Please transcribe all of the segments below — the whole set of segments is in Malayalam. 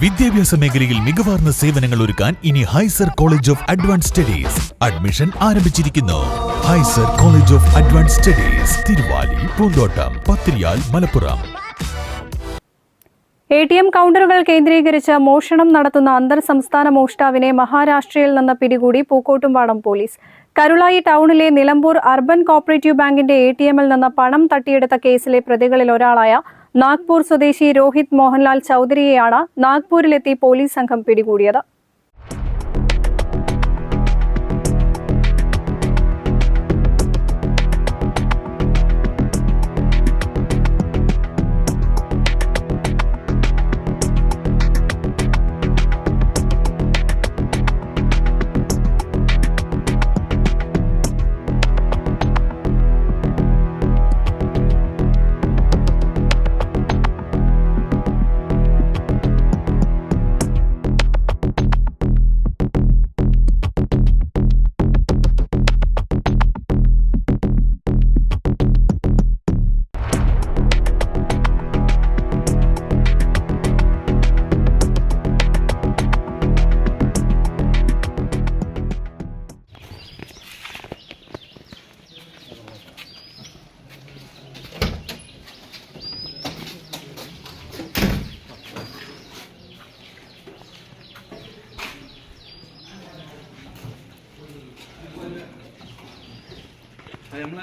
വിദ്യാഭ്യാസ മേഖലയിൽ മികവാർന്ന സേവനങ്ങൾ ഒരുക്കാൻ ഇനി Hizer college of advance studies admission ആരംഭിച്ചിരിക്കുന്നു. Hizer college of advance studies Thiruvali Poonthottam Pathiriyal Malappuram. A T M കൗണ്ടറുകൾ കേന്ദ്രീകരിച്ച് മോഷണം നടത്തുന്ന അന്തർ സംസ്ഥാന മോഷ്ടാവിനെ മഹാരാഷ്ട്രയിൽ നിന്ന് പിടികൂടി പൂക്കോട്ടുംപാടം പോലീസ്. കരുളായി ടൗണിലെ നിലമ്പൂർ അർബൻ കോപ്പറേറ്റീവ് ബാങ്കിന്റെ എ ടി എമ്മിൽ നിന്ന് പണം തട്ടിയെടുത്ത കേസിലെ പ്രതികളിൽ ഒരാളായ നാഗ്പൂർ സ്വദേശി രോഹിത് മോഹൻലാൽ ചൌധരിയെയാണ് നാഗ്പൂരിലെത്തി പോലീസ് സംഘം പിടികൂടിയത് നമ്മളെ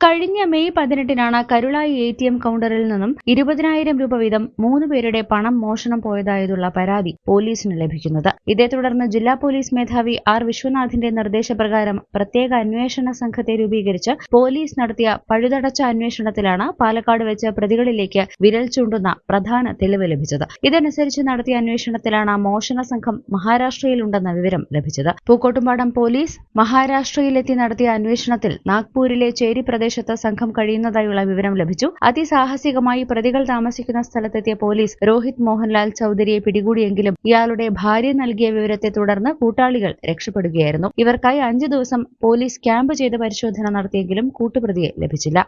കഴിഞ്ഞ മെയ് പതിനെട്ടിനാണ് കരുളായി എ ടി എം കൗണ്ടറിൽ നിന്നും ഇരുപതിനായിരം രൂപ വീതം മൂന്ന് പേരുടെ പണം മോഷണം പോയതായതുള്ള പരാതി പോലീസിന് ലഭിക്കുന്നത്. ഇതേ തുടർന്ന് ജില്ലാ പോലീസ് മേധാവി ആർ വിശ്വനാഥിന്റെ നിർദ്ദേശപ്രകാരം പ്രത്യേക അന്വേഷണ സംഘത്തെ രൂപീകരിച്ച് പോലീസ് നടത്തിയ പഴുതടച്ച അന്വേഷണത്തിലാണ് പാലക്കാട് വെച്ച് പ്രതികളിലേക്ക് വിരൽ ചൂണ്ടുന്ന പ്രധാന തെളിവ് ലഭിച്ചത്. ഇതനുസരിച്ച് നടത്തിയ അന്വേഷണത്തിലാണ് മോഷണ സംഘം മഹാരാഷ്ട്രയിലുണ്ടെന്ന വിവരം ലഭിച്ചത്. പൂക്കോട്ടുംപാടം പോലീസ് മഹാരാഷ്ട്രയിലെത്തി നടത്തിയ അന്വേഷണത്തിൽ നാഗ്പൂരിലെ ചേരി പ്രദേശത്ത് സംഘം കഴിയുന്നതായുള്ള വിവരം ലഭിച്ചു. അതിസാഹസികമായി പ്രതികൾ താമസിക്കുന്ന സ്ഥലത്തെത്തിയ പോലീസ് രോഹിത് മോഹൻലാൽ ചൌധരിയെ പിടികൂടിയെങ്കിലും ഇയാളുടെ ഭാര്യ നൽകിയ വിവരത്തെ തുടർന്ന് കൂട്ടാളികൾ രക്ഷപ്പെടുകയായിരുന്നു. ഇവർക്കായി അഞ്ചു ദിവസം പോലീസ് ക്യാമ്പ് ചെയ്ത് പരിശോധന നടത്തിയെങ്കിലും കൂട്ടുപ്രതിയെ ലഭിച്ചില്ല.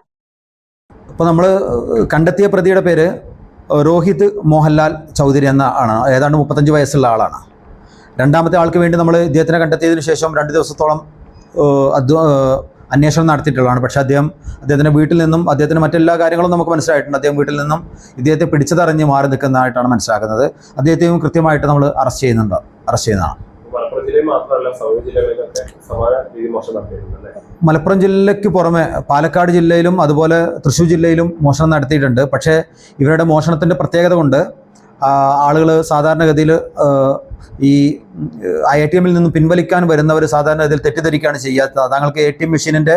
അപ്പോൾ നമ്മൾ കണ്ടെത്തിയ പ്രതിയുടെ പേര് രോഹിത് മോഹൻലാൽ ചൗധരി എന്ന ആണ്. ഏതാണ്ട് മുപ്പത്തഞ്ച് വയസ്സുള്ള ആളാണ്. രണ്ടാമത്തെ ആൾക്ക് വേണ്ടി നമ്മൾ ഇദ്ദേഹത്തിനെ കണ്ടെത്തിയതിനു ശേഷം രണ്ട് ദിവസത്തോളം അധ്വ- അന്വേഷണം നടത്തിയിട്ടുള്ളതാണ്. പക്ഷേ അദ്ദേഹം അദ്ദേഹത്തിന്റെ വീട്ടിൽ നിന്നും അദ്ദേഹത്തിന്റെ മറ്റെല്ലാ കാര്യങ്ങളും നമുക്ക് മനസ്സിലായിട്ടുണ്ട്. അദ്ദേഹം വീട്ടിൽ നിന്നും ഇദ്ദേഹത്തെ പിടിച്ചതറിഞ്ഞ് മാറി നിൽക്കുന്നതായിട്ടാണ് മനസ്സിലാക്കുന്നത്. അദ്ദേഹത്തെയും കൃത്യമായിട്ട് നമ്മൾ അറസ്റ്റ് ചെയ്യുന്നുണ്ട്. അറസ്റ്റ് ചെയ്യുന്നതാണ്. മലപ്പുറം ജില്ലയ്ക്ക് പുറമെ പാലക്കാട് ജില്ലയിലും അതുപോലെ തൃശ്ശൂർ ജില്ലയിലും മോഷണം നടത്തിയിട്ടുണ്ട്. പക്ഷേ ഇവരുടെ മോഷണത്തിന്റെ പ്രത്യേകത കൊണ്ട് ആളുകൾ സാധാരണഗതിയിൽ ഈ ഐ ടി എമ്മിൽ നിന്ന് പിൻവലിക്കാൻ വരുന്നവർ സാധാരണഗതിയിൽ തെറ്റിദ്ധരിക്കുകയാണ് ചെയ്യാത്തത് താങ്കൾക്ക് എ ടി എം മെഷീനിന്റെ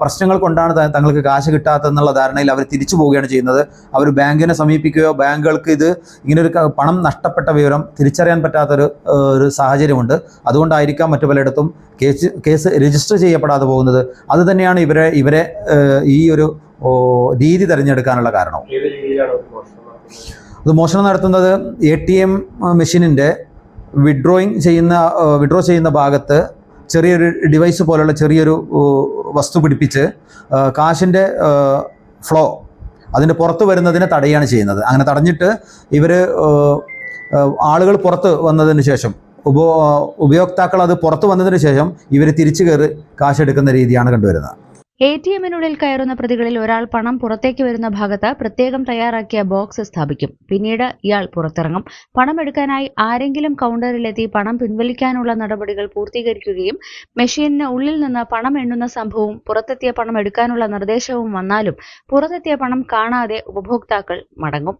പ്രശ്നങ്ങൾ കൊണ്ടാണ് തങ്ങൾക്ക് കാശ് കിട്ടാത്തതെന്നുള്ള ധാരണയിൽ അവർ തിരിച്ചു പോവുകയാണ് ചെയ്യുന്നത്. അവർ ബാങ്കിനെ സമീപിക്കുകയോ ബാങ്കുകൾക്ക് ഇത് ഇങ്ങനൊരു പണം നഷ്ടപ്പെട്ട വിവരം തിരിച്ചറിയാൻ പറ്റാത്തൊരു ഒരു സാഹചര്യമുണ്ട്. അതുകൊണ്ടായിരിക്കാം മറ്റു പലയിടത്തും കേസ് കേസ് രജിസ്റ്റർ ചെയ്യപ്പെടാതെ പോകുന്നത്. അത് തന്നെയാണ് ഇവരെ ഇവരെ ഈ ഒരു രീതി തിരഞ്ഞെടുക്കാനുള്ള കാരണം അത് മോഷണം നടത്തുന്നത് എ ടി എം മെഷീനിന്റെ വിഡ്രോയിങ് ചെയ്യുന്ന വിഡ്രോ ചെയ്യുന്ന ഭാഗത്ത് ചെറിയൊരു ഡിവൈസ് പോലുള്ള ചെറിയൊരു വസ്തു പിടിപ്പിച്ച് കാശിന്റെ ഫ്ലോ അതിന്റെ പുറത്ത് വരുന്നതിനെ തടയുകയാണ് ചെയ്യുന്നത്. അങ്ങനെ തടഞ്ഞിട്ട് ഇവർ ആളുകൾ പുറത്ത് വന്നതിന് ശേഷം ഉപോ ഉപയോക്താക്കൾ അത് പുറത്ത് വന്നതിന് ശേഷം ഇവർ തിരിച്ചു കയറി കാശെടുക്കുന്ന രീതിയാണ് കണ്ടുവരുന്നത്. എ ടി എമ്മിനുള്ളിൽ കയറുന്ന പ്രതികളിൽ ഒരാൾ പണം പുറത്തേക്ക് വരുന്ന ഭാഗത്ത് പ്രത്യേകം തയ്യാറാക്കിയ ബോക്സ് സ്ഥാപിക്കും. പിന്നീട് ഇയാൾ പുറത്തിറങ്ങും. പണം എടുക്കാനായി ആരെങ്കിലും കൗണ്ടറിലെത്തി പണം പിൻവലിക്കാനുള്ള നടപടികൾ പൂർത്തീകരിക്കുകയും മെഷീനിന് ഉള്ളിൽ നിന്ന് പണം എണ്ണുന്ന സംഭവവും പുറത്തെത്തിയ പണം എടുക്കാനുള്ള നിർദ്ദേശവും വന്നാലും പുറത്തെത്തിയ പണം കാണാതെ ഉപഭോക്താക്കൾ മടങ്ങും.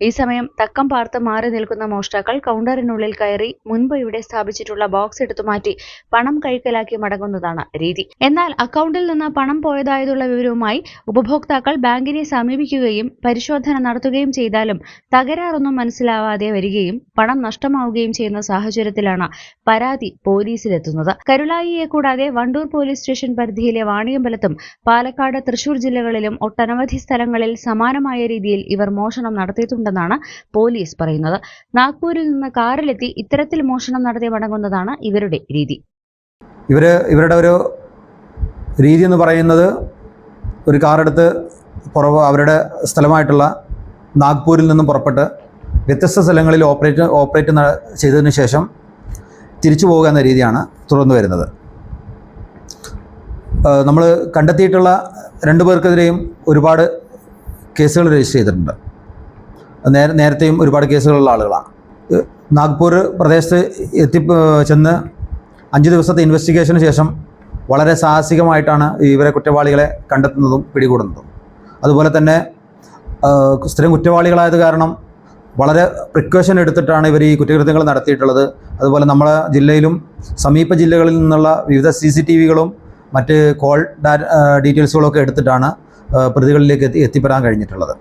ഈ സമയം തക്കം പാർത്ത് മാറി നിൽക്കുന്ന മോഷ്ടാക്കൾ കൗണ്ടറിനുള്ളിൽ കയറി മുൻപ് ഇവിടെ സ്ഥാപിച്ചിട്ടുള്ള ബോക്സ് എടുത്തു മാറ്റി പണം കൈക്കലാക്കി മടങ്ങുന്നതാണ് രീതി. എന്നാൽ അക്കൗണ്ടിൽ നിന്ന് പണം പോയതായതുള്ള വിവരവുമായി ഉപഭോക്താക്കൾ ബാങ്കിനെ സമീപിക്കുകയും പരിശോധന നടത്തുകയും ചെയ്താലും തകരാറൊന്നും മനസ്സിലാവാതെ വരികയും പണം നഷ്ടമാവുകയും ചെയ്യുന്ന സാഹചര്യത്തിലാണ് പരാതി പോലീസിലെത്തുന്നത്. കരുളായിയെ കൂടാതെ വണ്ടൂർ പോലീസ് സ്റ്റേഷൻ പരിധിയിലെ വാണിയമ്പലത്തും പാലക്കാട് തൃശൂർ ജില്ലകളിലും ഒട്ടനവധി സ്ഥലങ്ങളിൽ സമാനമായ രീതിയിൽ ഇവർ മോഷണം നടത്തിയിട്ടുണ്ടെന്നാണ് പോലീസ് പറയുന്നത്. നാഗ്പൂരിൽ നിന്ന് കാറിലെത്തി ഇത്തരത്തിൽ മോഷണം നടത്തി മടങ്ങുന്നതാണ് ഇവരുടെ രീതി. ഇവർ ഇവരുടെ ഒരു രീതി എന്ന് പറയുന്നത് ഒരു കാറെടുത്ത് പുറവ് അവരുടെ സ്ഥലമായിട്ടുള്ള നാഗ്പൂരിൽ നിന്നും പുറപ്പെട്ട് വ്യത്യസ്ത സ്ഥലങ്ങളിൽ ഓപ്പറേറ്റ് ഓപ്പറേറ്റ് ചെയ്തതിന് ശേഷം തിരിച്ചു പോകുക എന്ന രീതിയാണ് തുടർന്നു വരുന്നത്. നമ്മൾ കണ്ടെത്തിയിട്ടുള്ള രണ്ടു പേർക്കെതിരെയും ഒരുപാട് കേസുകൾ രജിസ്റ്റർ ചെയ്തിട്ടുണ്ട്. നേര നേരത്തെയും ഒരുപാട് കേസുകളുള്ള ആളുകളാണ്. നാഗ്പൂർ പ്രദേശത്ത് എത്തി ചെന്ന് അഞ്ച് ദിവസത്തെ ഇൻവെസ്റ്റിഗേഷന് ശേഷം വളരെ സാഹസികമായിട്ടാണ് ഇവരെ കുറ്റവാളികളെ കണ്ടെത്തുന്നതും പിടികൂടുന്നതും. അതുപോലെ തന്നെ സ്ഥിരം കുറ്റവാളികളായത് കാരണം വളരെ പ്രിക്കോഷൻ എടുത്തിട്ടാണ് ഇവർ ഈ കുറ്റകൃത്യങ്ങൾ നടത്തിയിട്ടുള്ളത്. അതുപോലെ നമ്മളെ ജില്ലയിലും സമീപ ജില്ലകളിൽ നിന്നുള്ള വിവിധ സി സി ടി വികളും മറ്റ് കോൾ ഡീറ്റെയിൽസുകളൊക്കെ എടുത്തിട്ടാണ് പ്രതികളിലേക്ക് എത്തി എത്തിപ്പെടാൻ കഴിഞ്ഞിട്ടുള്ളത്.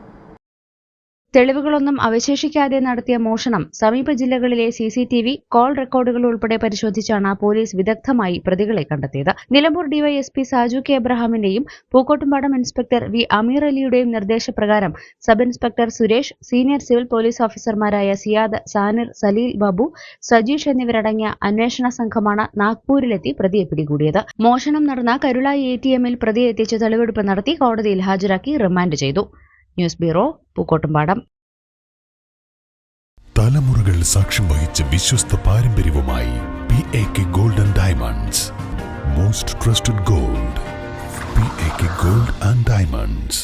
തെളിവുകളൊന്നും അവശേഷിക്കാതെ നടത്തിയ മോഷണം സമീപ ജില്ലകളിലെ C C T V call records ഉൾപ്പെടെ പരിശോധിച്ചാണ് പോലീസ് വിദഗ്ധമായി പ്രതികളെ കണ്ടെത്തിയത്. Nilambur DYSP Saju K. എബ്രഹാമിന്റെയും Pookkottumpadam inspector V. Ameer അലിയുടെയും നിർദ്ദേശപ്രകാരം sub inspector Suresh senior civil police ഓഫീസർമാരായ സിയാദ് സാനിർ സലീൽ ബാബു സജീഷ് എന്നിവരടങ്ങിയ അന്വേഷണ സംഘമാണ് നാഗ്പൂരിലെത്തി പ്രതിയെ പിടികൂടിയത്. മോഷണം നടന്ന കരുളായി എ ടി എമ്മിൽ പ്രതിയെ എത്തിച്ച് തെളിവെടുപ്പ് നടത്തി കോടതിയിൽ ഹാജരാക്കി റിമാൻഡ് ചെയ്തു. News bureau Pookkottumpadam. തലമുറകൾ സാക്ഷ്യം വഹിച്ച വിശ്വസ്ത പാരമ്പര്യവുമായി P A K gold and diamonds most trusted gold P A K gold and diamonds